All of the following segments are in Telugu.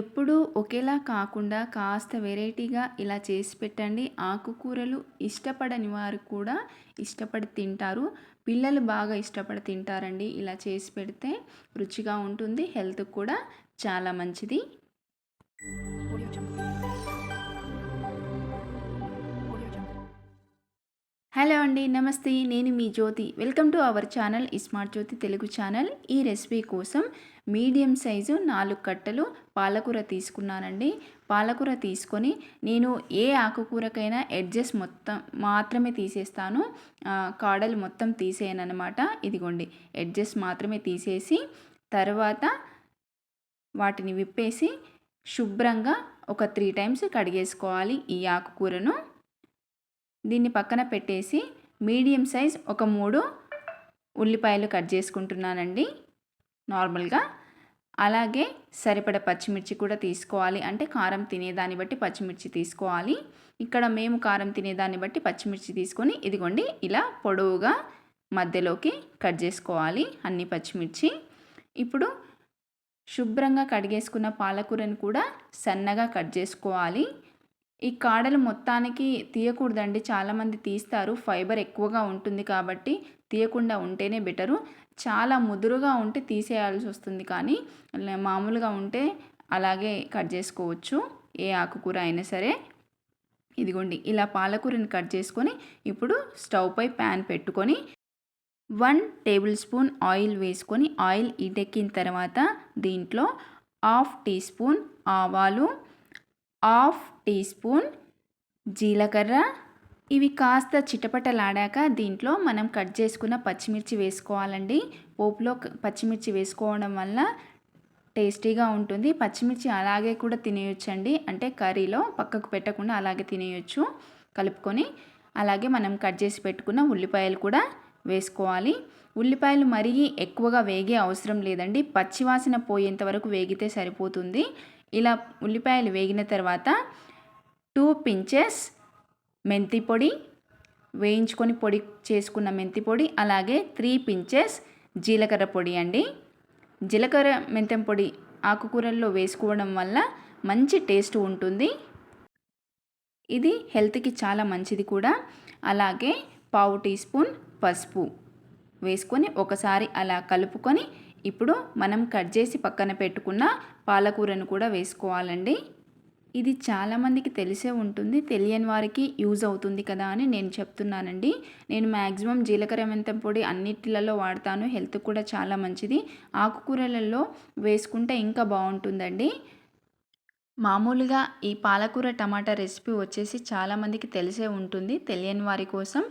ఎప్పుడూ ఒకేలా కాకుండా కాస్త వెరైటీగా ఇలా చేసి పెట్టండి. ఆకుకూరలు ఇష్టపడని వారు కూడా ఇష్టపడి తింటారు. పిల్లలు బాగా ఇష్టపడి తింటారండి ఇలా చేసి పెడితే. రుచిగా ఉంటుంది హెల్త్కి కూడా చాలా మంచిది. హలో అండి నమస్తే. నేను మీ Jyothi. Welcome to our channel smart Jyothi Telugu channel. ఈ రెసిపీ కోసం మీడియం సైజు నాలుగు కట్టలు పాలకూర తీసుకున్నానండి. పాలకూర తీసుకొని నేను ఏ ఆకుకూరకైనా ఎడ్జెస్ మొత్తం మాత్రమే తీసేస్తాను. కాడలు మొత్తం తీసేయనమాట ఇదిగోండి ఎడ్జెస్ మాత్రమే తీసేసి తర్వాత వాటిని విప్పేసి శుభ్రంగా ఒక త్రీ టైమ్స్ కడిగేసుకోవాలి ఈ ఆకుకూరను. దీన్ని పక్కన పెట్టేసి మీడియం సైజ్ ఒక మూడు ఉల్లిపాయలు కట్ చేసుకుంటున్నానండి. నార్మల్గా అలాగే సరిపడ పచ్చిమిర్చి కూడా తీసుకోవాలి. అంటే కారం తినేదాన్ని బట్టి పచ్చిమిర్చి తీసుకోవాలి. ఇక్కడ మేము కారం తినేదాన్ని బట్టి పచ్చిమిర్చి తీసుకొని ఇదిగోండి ఇలా పొడవుగా మధ్యలోకి కట్ చేసుకోవాలి అన్ని పచ్చిమిర్చి. ఇప్పుడు శుభ్రంగా కడిగేసుకున్న పాలకూరని కూడా సన్నగా కట్ చేసుకోవాలి. ఈ కాడలు మొత్తానికి తీయకూడదండి. చాలామంది తీస్తారు. ఫైబర్ ఎక్కువగా ఉంటుంది కాబట్టి తీయకుండా ఉంటేనే బెటరు. చాలా ముదురుగా ఉంటే తీసేయాల్సి వస్తుంది కానీ మామూలుగా ఉంటే అలాగే కట్ చేసుకోవచ్చు. ఏ ఆకుకూర అయినా సరే. ఇదిగోండి ఇలా పాలకూరని కట్ చేసుకొని ఇప్పుడు స్టవ్ పై ప్యాన్ పెట్టుకొని వన్ టేబుల్ స్పూన్ ఆయిల్ వేసుకొని ఆయిల్ ఇటెక్కిన తర్వాత దీంట్లో హాఫ్ టీ స్పూన్ ఆవాలు హాఫ్ టీ స్పూన్ జీలకర్ర ఇవి కాస్త చిటపటలాడాక దీంట్లో మనం కట్ చేసుకున్న పచ్చిమిర్చి వేసుకోవాలండి. పోపులో పచ్చిమిర్చి వేసుకోవడం వల్ల టేస్టీగా ఉంటుంది. పచ్చిమిర్చి అలాగే కూడా తినేయొచ్చండి. అంటే కర్రీలో పక్కకు పెట్టకుండా అలాగే తినేయొచ్చు. కలుపుకొని అలాగే మనం కట్ చేసి పెట్టుకున్న ఉల్లిపాయలు కూడా వేసుకోవాలి. ఉల్లిపాయలు మరీ ఎక్కువగా వేగే అవసరం లేదండి. పచ్చివాసన పోయేంత వరకు వేగితే సరిపోతుంది. ఇలా ఉల్లిపాయలు వేగిన తర్వాత టూ పించెస్ మెంతి పొడి వేయించుకొని పొడి చేసుకున్న మెంతి పొడి అలాగే త్రీ పించెస్ జీలకర్ర పొడి అండి. జీలకర్ర మెంతం పొడి ఆకుకూరల్లో వేసుకోవడం వల్ల మంచి టేస్ట్ ఉంటుంది. ఇది హెల్త్కి చాలా మంచిది కూడా. అలాగే పావు టీ స్పూన్ పసుపు వేసుకొని ఒకసారి అలా కలుపుకొని ఇప్పుడు మనం కట్ చేసి పక్కన పెట్టుకున్న పాలకూరను కూడా వేసుకోవాలండి. ఇది చాలామందికి తెలిసే ఉంటుంది తెలియని వారికి యూజ్ అవుతుంది కదా అని నేను చెప్తున్నానండి. నేను మ్యాక్సిమం జీలకర్ర మెంతం పొడి అన్నిటిలలో వాడతాను. హెల్త్ కూడా చాలా మంచిది. ఆకుకూరలలో వేసుకుంటే ఇంకా బాగుంటుందండి. మామూలుగా ఈ పాలకూర టమాటా రెసిపీ వచ్చేసి చాలామందికి తెలిసే ఉంటుంది. తెలియని వారి కోసం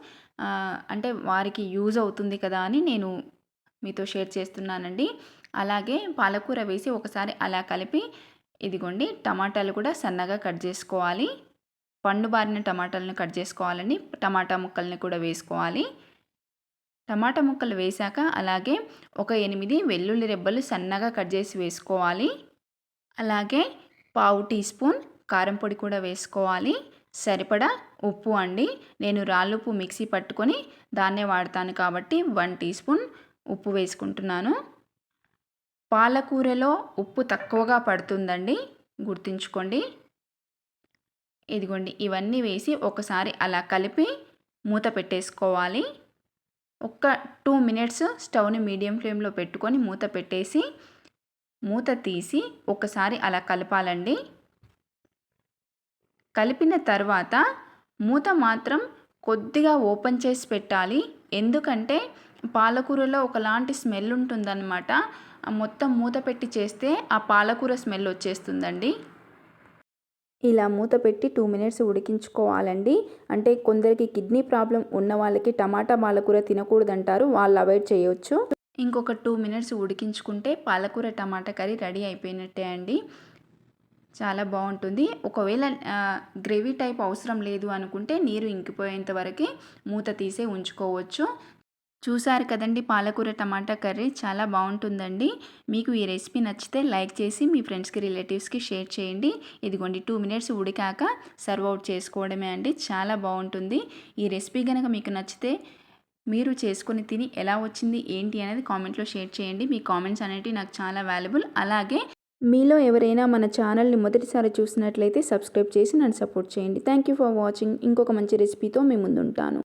అంటే వారికి యూజ్ అవుతుంది కదా అని నేను మీతో షేర్ చేస్తున్నానండి. అలాగే పాలకూర వేసి ఒకసారి అలా కలిపి ఇదిగోండి టమాటాలు కూడా సన్నగా కట్ చేసుకోవాలి. పండు బారిన టమాటాలను కట్ చేసుకోవాలని టమాటా ముక్కల్ని కూడా వేసుకోవాలి. టమాటా ముక్కలు వేశాక అలాగే ఒక ఎనిమిది వెల్లుల్లి రెబ్బలు సన్నగా కట్ చేసి వేసుకోవాలి. అలాగే పావు టీ స్పూన్ కారం పొడి కూడా వేసుకోవాలి. సరిపడా ఉప్పు అండి. నేను రాళ్ళుప్పు మిక్సీ పట్టుకొని దాన్నే వాడతాను కాబట్టి వన్ టీ స్పూన్ ఉప్పు వేసుకుంటున్నాను. పాలకూరలో ఉప్పు తక్కువగా పడుతుందండి. గుర్తుంచుకోండి. ఇదిగోండి ఇవన్నీ వేసి ఒకసారి అలా కలిపి మూత పెట్టేసుకోవాలి. ఒక్క టూ మినిట్స్ స్టవ్ని మీడియం ఫ్లేమ్లో పెట్టుకొని మూత పెట్టేసి మూత తీసి ఒకసారి అలా కలపాలండి. కలిపిన తర్వాత మూత మాత్రం కొద్దిగా ఓపెన్ చేసి పెట్టాలి. ఎందుకంటే పాలకూరలో ఒకలాంటి స్మెల్ ఉంటుందన్నమాట. మొత్తం మూత పెట్టి చేస్తే ఆ పాలకూర స్మెల్ వచ్చేస్తుందండి. ఇలా మూత పెట్టి టూ మినిట్స్ ఉడికించుకోవాలండి. అంటే కొందరికి కిడ్నీ ప్రాబ్లం ఉన్న వాళ్ళకి టమాటా పాలకూర తినకూడదంటారు వాళ్ళు అవాయిడ్ చేయొచ్చు. ఇంకొక టూ మినిట్స్ ఉడికించుకుంటే పాలకూర టమాటా కర్రీ రెడీ అయిపోయినట్టే అండి. చాలా బాగుంటుంది. ఒకవేళ గ్రేవీ టైప్ అవసరం లేదు అనుకుంటే నీరు ఇంకిపోయేంత వరకు మూత తీసే ఉంచుకోవచ్చు. చూసారు కదండి పాలకూర టమాటా కర్రీ చాలా బాగుంటుందండి. మీకు ఈ రెసిపీ నచ్చితే లైక్ చేసి మీ ఫ్రెండ్స్కి రిలేటివ్స్కి షేర్ చేయండి. ఇదిగోండి టూ మినిట్స్ ఉడికాక సర్వ్ అవుట్ చేసుకోవడమే అండి. చాలా బాగుంటుంది. ఈ రెసిపీ కనుక మీకు నచ్చితే మీరు చేసుకొని తిని ఎలా వచ్చింది ఏంటి అనేది కామెంట్లో షేర్ చేయండి. మీ కామెంట్స్ అనేవి నాకు చాలా వాల్యుబుల్. అలాగే మీలో ఎవరైనా మన ఛానల్ని మొదటిసారి చూసినట్లయితే సబ్స్క్రైబ్ చేసి నన్ను సపోర్ట్ చేయండి. Thank you for watching. ఇంకొక మంచి రెసిపీతో మీ ముందుంటాను.